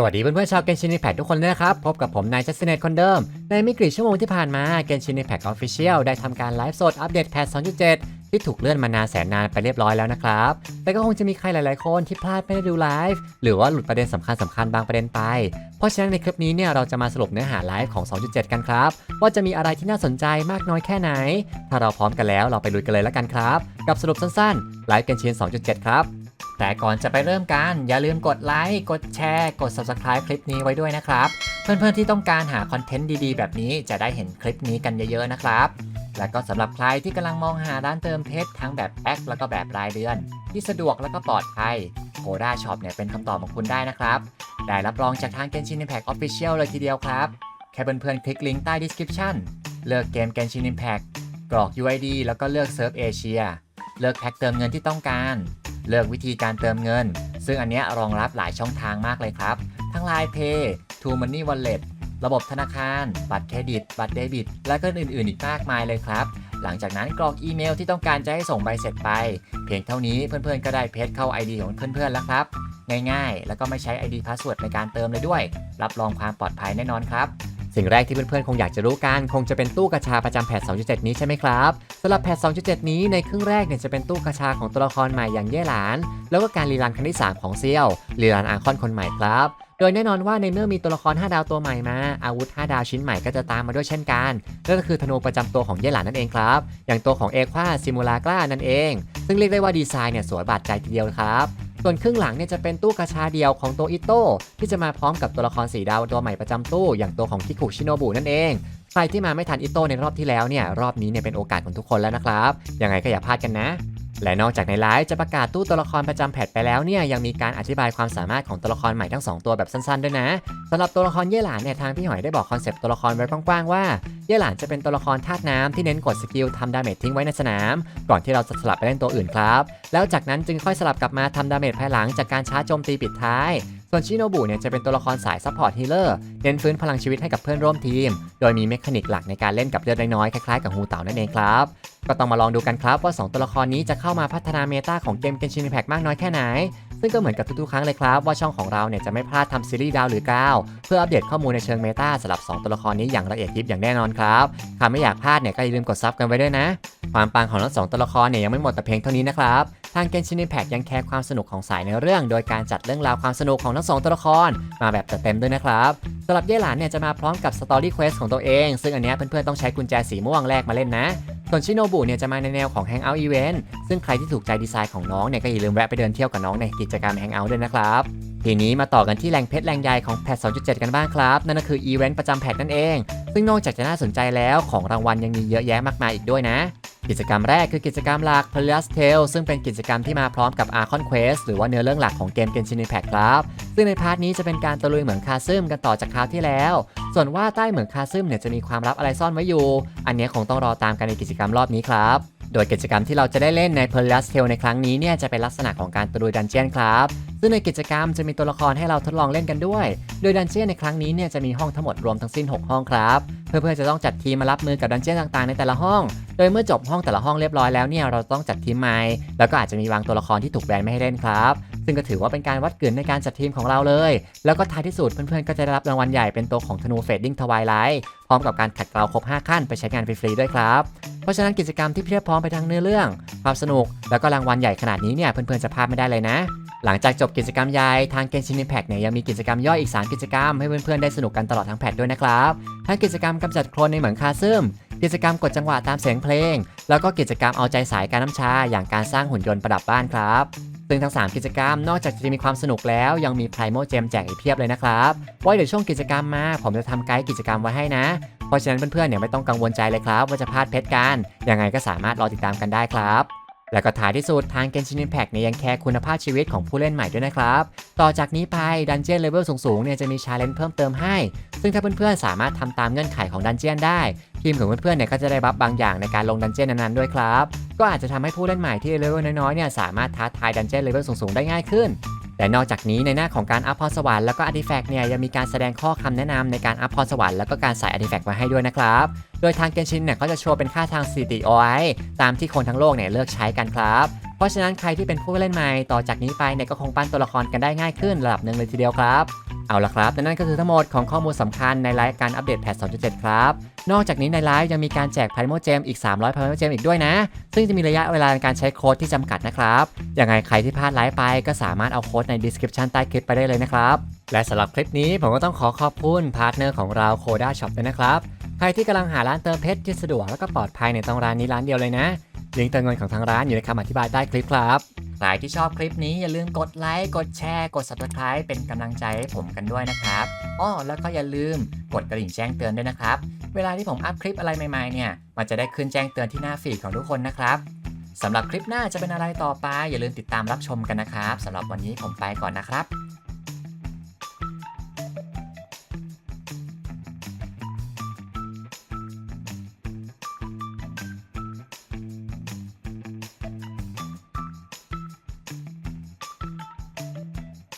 สวัสดีเพื่อนๆชาวเกนชิน i แพ t ทุกคนด้วยครับ พบกับผมนายจัสเนตคนเดิม ในไม่กี่ชั่วโมงที่ผ่านมาเกนชิน i แพ t ออฟฟิเชียลได้ทำการไลฟ์สดอัปเดตแพท2.7 ที่ถูกเลื่อนมานานแสนนานไปเรียบร้อยแล้วนะครับ แต่ก็คงจะมีใครหลายๆคนที่พลาดไม่ได้ดูไลฟ์หรือว่าหลุดประเด็นสำคัญสำคัญๆบางประเด็นไป เพราะฉะนั้นในคลิปนี้เนี่ยเราจะมาสรุปเนื้อหาไลฟ์ของ 2.7 กันครับ ว่าจะมีอะไรที่น่าสนใจมากน้อยแค่ไหน ถ้าเราพร้อมกันแล้วเราไปลุยกันเลยแล้วกันครับ กับสรุปสั้นๆไลฟ์เกนชิน2.7 ครับ แต่ก่อนจะไปเริ่มกันอย่าลืมกดไลค์กดแชร์กด Subscribe คลิปนี้ไว้ด้วยนะครับ เพื่อนๆที่ต้องการหาคอนเทนต์ดีๆ แบบนี้จะได้เห็นคลิปนี้กันเยอะๆนะครับและก็สำหรับใครที่กำลังมองหาร้านเติมเพชรทั้งแบบแพ็คแล้วก็แบบรายเดือน ที่สะดวกแล้วก็ปลอดภัยโ o ด้าช็อปเนี่ยเป็นคำตอบของคุณได้นะครับ ได้รับรองจากทาง Genshin Impact Official เลยทีเดียวครับ แค่เพื่อนๆคลิกลิงก์ใต้ description เลือกเกม Genshin Impact กรอก UID แล้วก็เลือกเซิร์ฟเอเชียเลือกแพ็คเติมเงินที่ต้องการ เลือกวิธีการเติมเงิน ซึ่งอันนี้รองรับหลายช่องทางมากเลยครับ ทั้ง Line Pay True Money Wallet ระบบธนาคาร บัตรเครดิต บัตรเดบิต และก็อื่นๆ อีกมากมายเลยครับ หลังจากนั้นกรอกอีเมลที่ต้องการจะให้ส่งใบเสร็จไป เพียงเท่านี้เพื่อนๆ ก็ได้เพจเข้า ID ของเพื่อนๆ แล้วครับ ง่ายๆ แล้วก็ไม่ใช้ ID Password ในการเติมเลยด้วย รับรองความปลอดภัยแน่นอนครับ สิ่งแรกที่เพื่อนๆ คงอยากจะรู้กัน คงจะเป็นตู้กระชาประจำแพท2.7 นี้ใช่ไหมครับสำหรับแพท2.7 นี้ในครึ่งแรกเนี่ยจะเป็นตู้กระชาของตัวละครใหม่อย่างเย่หลาน แล้วก็การรีรันครั้งที่ 3 ของเซียวรีรันอาคอนคนใหม่ครับโดยแน่นอนว่าในเมื่อมีตัวละคร 5 ดาวตัวใหม่มา อาวุธ 5 ดาวชิ้นใหม่ก็จะตามมาด้วยเช่นกันนั่นก็คือธนูประจำตัวของเย่หลานนั่นเองครับ อย่างตัวของเอควาซิมูลากล้านั่นเอง ซึ่งเรียกได้ว่าดีไซน์เนี่ยสวยบาดใจทีเดียวครับ ส่วนครึ่งหลังเนี่ยจะเป็นตู้กระชาเดียวของตัวอิโต้ที่จะมาพร้อมกับตัวละครสีดาวตัวใหม่ประจำตู้อย่างตัวของคิคุชิโนบุนั่นเองใครที่มาไม่ทันอิโต้ในรอบที่แล้วเนี่ยรอบนี้เนี่ยเป็นโอกาสของทุกคนแล้วนะครับยังไงก็อย่าพลาดกันนะ และนอกจากในไลฟ์จะประกาศตู้ตัวละครประจำแพทไปแล้วเนี่ยยังมีการอธิบายความสามารถของตัวละครใหม่ทั้ง 2 ตัวแบบสั้นๆด้วยนะสำหรับตัวละครเย่หลานเนี่ยทางพี่หอยได้บอกคอนเซปต์ตัวละครไว้กว้างๆว่าเย่หลานจะเป็นตัวละครธาตุน้ำที่เน้นกดสกิลทำดาเมจทิ้งไว้ในสนาม ก่อนที่เราจะสลับไปเล่นตัวอื่นครับ แล้วจากนั้นจึงค่อยสลับกลับมาทำดาเมจภายหลังจากการชาร์จโจมตีปิดท้าย ส่วนชิโนบุเนี่ยจะเป็นตัวละครสายซัพพอร์ตฮีเลอร์เน้นฟื้นพลังชีวิตให้กับเพื่อนร่วมทีม โดยมีเมคานิกหลักในการเล่นกับเลือดน้อยๆคล้ายๆกับฮูเต่านั่นเองครับ ก็ต้องมาลองดูกันครับว่า 2 ตัวละครนี้จะเข้ามาพัฒนาเมตาของเกม Genshin Impact มากน้อยแค่ไหน ซึ่งก็เหมือนกับทุกๆครั้งเลยครับว่าช่องของเราเนี่ยจะไม่พลาดทำซีรีส์ดาวหรือก้าวเพื่ออัปเดตข้อมูลในเชิงเมตาสำหรับ 2 ตัวละครนี้อย่างละเอียดยิบอย่างแน่นอนครับใครไม่อยากพลาดเนี่ยก็อย่าลืมกดซับกันไว้ด้วยนะ ความปังของทั้งสองตัวละครเนี่ยยังไม่หมดแต่เพียงเท่านี้นะครับ ทาง Genshin Impact ยังแคร์ความสนุกของสายในเรื่อง โดยการจัดเรื่องราวความสนุกของทั้งสองตัวละคร มาแบบจัดเต็มด้วยนะครับสำหรับเย่หลานเนี่ยจะมาพร้อมกับ Story Quest ของตัวเอง ซึ่งอันนี้เพื่อนๆต้องใช้กุญแจสีม่วงแลกมาเล่นนะ ส่วนชิโนบุเนี่ยจะมาในแนวของ Hangout Event ซึ่งใครที่ถูกใจดีไซน์ของน้องเนี่ยก็อย่าลืมแวะไปเดินเที่ยวกับน้องในกิจกรรม Hangout ด้วยนะครับทีนี้มาต่อกันที่แรงเพชรแรงใยของแพท 2.7 กันบ้างครับ นั่นก็คืออีเวนต์ประจำแพทนั่นเอง ซึ่งนอกจากจะน่าสนใจแล้วของรางวัลยังมีเยอะแยะมากมายอีกด้วยนะ กิจกรรมแรกคือกิจกรรมหลัก p a l a s Tale ซึ่งเป็นกิจกรรมที่มาพร้อมกับ Archon Quest หรือว่าเนื้อเรื่องหลักของเกม Genshin Impact ครับ ซึ่งในพาร์ทนี้จะเป็นการตะลุยเหมืองคาซึมกันต่อจากคราวที่แล้ว ส่วนว่าใต้เหมืองคาซึมเนี่ยจะมีความลับอะไรซ่อนไว้อยู่ อันนี้คงต้องรอตามกันในกิจกรรมรอบนี้ครับ โดยกิจกรรมที่เราจะได้เล่นใน p e r l u s Tale ในครั้งนี้เนี่ยจะเป็นลักษณะของการตะลุยดันเจียนครับซึ่งในกิจกรรมจะมีตัวละครให้เราทดลองเล่นกันด้วย โดยดันเจียนในครั้งนี้เนี่ยจะมีห้องทั้งหมดรวมทั้งสิ้น 6 ห้องครับเพื่อนๆจะต้องจัดทีมมารับมือกับดันเจียนต่างๆในแต่ละห้อง โดยเมื่อจบห้องแต่ละห้องเรียบร้อยแล้วเนี่ยเราต้องจัดทีมใหม่แล้วก็อาจจะมีวางตัวละครที่ถูกแบนไม่ให้เล่นครับ ซึ่งก็ถือว่าเป็นการวัดเกณฑ์ในการจัดทีมของเราเลย แล้วก็ท้ายที่สุดเพื่อนๆก็จะได้รับรางวัลใหญ่เป็นตัวของธนูเฟดดิ้งทวายไลท์พร้อมกับการขัดเกลาครบ 5 ขั้นไปใช้งานฟรีๆด้วยครับเพราะฉะนั้นกิจกรรมที่เพียบพร้อมไปทั้งเนื้อเรื่อง ความสนุกแล้วก็รางวัลใหญ่ขนาดนี้เนี่ยเพื่อนๆจะพลาดไม่ได้เลยนะหลังจากจบกิจกรรมใหญ่ทาง Genshin Impact เนี่ยยังมีกิจกรรมย่อยอีก 3 กิจกรรมให้เพื่อนๆได้สนุกกันตลอดทั้งแพทด้วยนะครับทั้งกิจกรรมกำจัดโคลนในเหมืองคาซึมกิจกรรมกดจังหวะตามเสียงเพลง แล้วก็กิจกรรมเอาใจสายการน้ำชา อย่างการสร้างหุ่นยนต์ประดับบ้านครับ ซึ่งทั้ง 3 กิจกรรมนอกจากจะมีความสนุกแล้วยังมีไพรโมเจมแจกอีกเพียบเลยนะครับไว้เดี๋ยวช่วงกิจกรรมมา ผมจะทำไกด์กิจกรรมไว้ให้นะ เพราะฉะนั้นเพื่อนๆเนี่ยไม่ต้องกังวลใจเลยครับ ว่าจะพลาดเพชรกันยังไงก็สามารถรอติดตามกันได้ครับ และก็ท้ายที่สุดทาง Genshin Impact เนี่ยยังแคร์คุณภาพชีวิตของผู้เล่นใหม่ด้วยนะครับ ต่อจากนี้ไปดันเจียนเลเวลสูงๆเนี่ยจะมีชาเลนจ์เพิ่มเติมให้ ซึ่งถ้าเพื่อนๆ สามารถทำตามเงื่อนไขของดันเจียนได้ ทีมของเพื่อนๆเนี่ยก็จะได้บัฟบางอย่างในการลงดันเจียนนั้นๆด้วยครับ ก็อาจจะทำให้ผู้เล่นใหม่ที่เลเวลน้อยๆเนี่ยสามารถท้าทายดันเจียนเลเวลสูงๆได้ง่ายขึ้น และนอกจากนี้ในหน้าของการอัพพรสวรรค์แล้วก็อาร์ติแฟกต์เนี่ยยังมีการแสดงข้อคำแนะนำในการอัพพรสวรรค์แล้วก็การใส่อาร์ติแฟกต์มาให้ด้วยนะครับ โดยทางเกนชินเนี่ยก็จะโชว์เป็นค่าทางสถิติเอาไว้ตามที่คนทั้งโลกเนี่ยเลือกใช้กันครับเพราะฉะนั้นใครที่เป็นผู้เล่นใหม่ต่อจากนี้ไปเนี่ยก็คงปั้นตัวละครกันได้ง่ายขึ้นระดับหนึ่งเลยทีเดียวครับ เอาละครับและนั่นก็คือทั้งหมดของข้อมูลสำคัญในไลฟ์การอัปเดตแพท2.7 ครับ นอกจากนี้ในไลฟ์ยังมีการแจก p r i m o Gem อีก 300 p r i m o Gem อีกด้วยนะ ซึ่งจะมีระยะเวลาในการใช้โค้ดที่จำกัดนะครับยังไงใครที่พลาดไลฟ์ไปก็สามารถเอาโค้ดใน description ใต้คลิปไปได้เลยนะครับ และสำหรับคลิปนี้ผมก็ต้องขอขอบคุณพาร์ทเนอร์ของเรา Koda Shop ด้วยนะครับใครที่กำลังหาร้านเติมเพชรที่สะดวกและก็ปลอดภัยในต้องร้านนี้ร้านเดียวเลยนะลิงก์เติมเงินของทางร้านอยู่ในคำอธิบายใต้คลิปครับ ใครที่ชอบคลิปนี้อย่าลืมกดไลค์ กดแชร์ กด subscribe เป็นกำลังใจให้ผมกันด้วยนะครับอ้อแล้วก็อย่าลืมกดกระดิ่งแจ้งเตือนด้วยนะครับ เวลาที่ผมอัพคลิปอะไรใหม่ๆเนี่ยมันจะได้ขึ้นแจ้งเตือนที่หน้าฟีดของทุกคนนะครับสำหรับคลิปหน้าจะเป็นอะไรต่อไป อย่าลืมติดตามรับชมกันนะครับสำหรับวันนี้ผมไปก่อนนะครับ